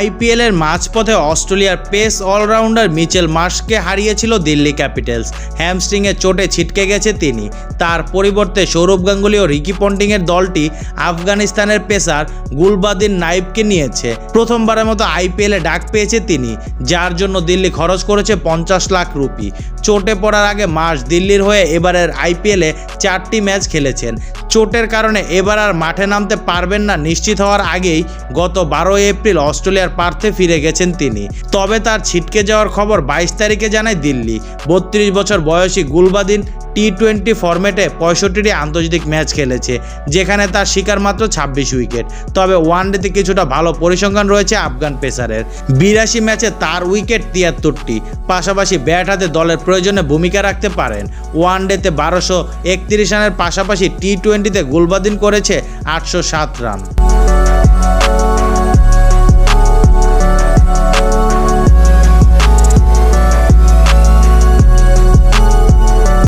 IPL এর মাঝপথে অস্ট্রেলিয়ার পেস অলরাউন্ডার মিচেল মার্শকে হারিয়েছিল দিল্লি ক্যাপিটালস। হ্যামস্ট্রিংয়ে চোটে ছিটকে গেছে তিনি। তার পরিবর্তে সৌরভ গাঙ্গুলি ও রিকি পন্টিংয়ের দলটি আফগানিস্তানের পেসার গুলবাদিন নাইবকে নিয়েছে। প্রথমবারের মতো আইপিএলে ডাক পেয়েছে তিনি, যার জন্য দিল্লি খরচ করেছে পঞ্চাশ লাখ রুপি। চোটে পড়ার আগে মার্শ দিল্লির হয়ে এবারের আইপিএলে চারটি ম্যাচ খেলেছেন। চোটের কারণে এবার আর মাঠে নামতে পারবেন না নিশ্চিত হওয়ার আগেই গত বারোই এপ্রিল অস্ট্রেলিয়ার পার্থে ফিরে গেছেন তিনি। তবে তার ছিটকে যাওয়ার খবর বাইশ তারিখে জানায় দিল্লি। বত্রিশ বছর বয়সী গুলবাদিন টি টোয়েন্টি ফরম্যাটে পঁয়ষট্টিটি আন্তর্জাতিক ম্যাচ খেলেছে, যেখানে তার শিকার মাত্র ছাব্বিশ উইকেট। তবে ওয়ানডেতে কিছুটা ভালো পরিসংখ্যান রয়েছে আফগান পেসারের। বিরাশি ম্যাচে তার উইকেট তিয়াত্তরটি। পাশাপাশি ব্যাট হাতে দলের প্রয়োজনে ভূমিকা রাখতে পারেন। ওয়ানডেতে বারোশো একত্রিশ রানের পাশাপাশি টি টোয়েন্টিতে গুলবাদিন করেছে আটশো সাত রান।